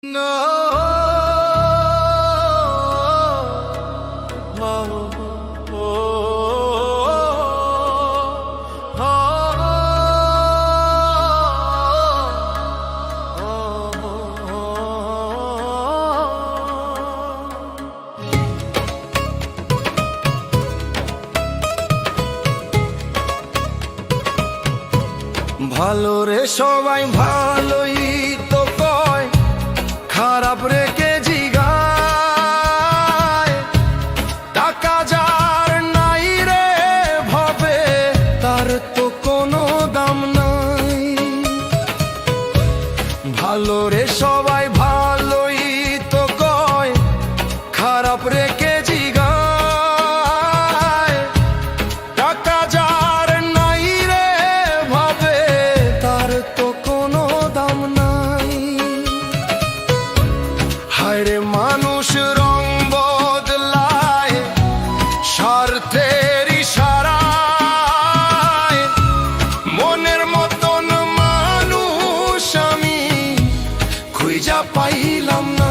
Oh, oh, oh, ভালো রে সবাই ভালোই টাকা যার নাই রে তার তো কোনো দাম নাই। ভালো রে সব খুঁজা পাইলাম না।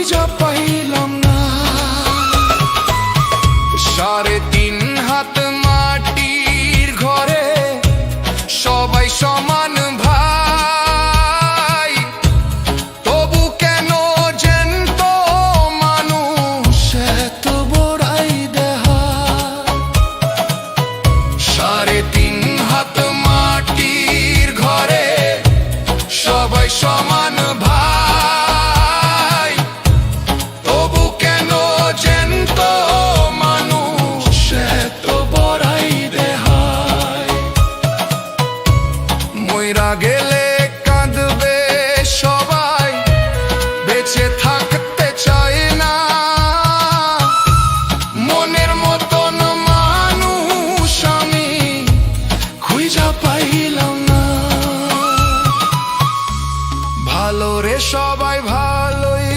খুঁজা সাড়ে তিন হাত মাটির ঘরে সবাই সমান ভাই তবু কেন দেহা সাড়ে তিন হাত মাটির ঘরে সবাই পাইলাম না। ভালো রে সবাই, ভালোই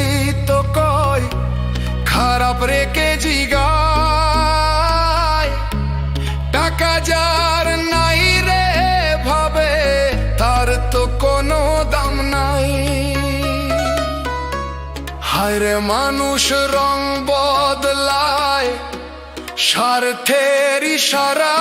তো কয়। খারাপ রেখে জিগায়। টাকা যার নাই রে ভাবে, তার তো কোনো দাম নাই। হায় রে মানুষ রং বদলায় স্বার্থের ইশারা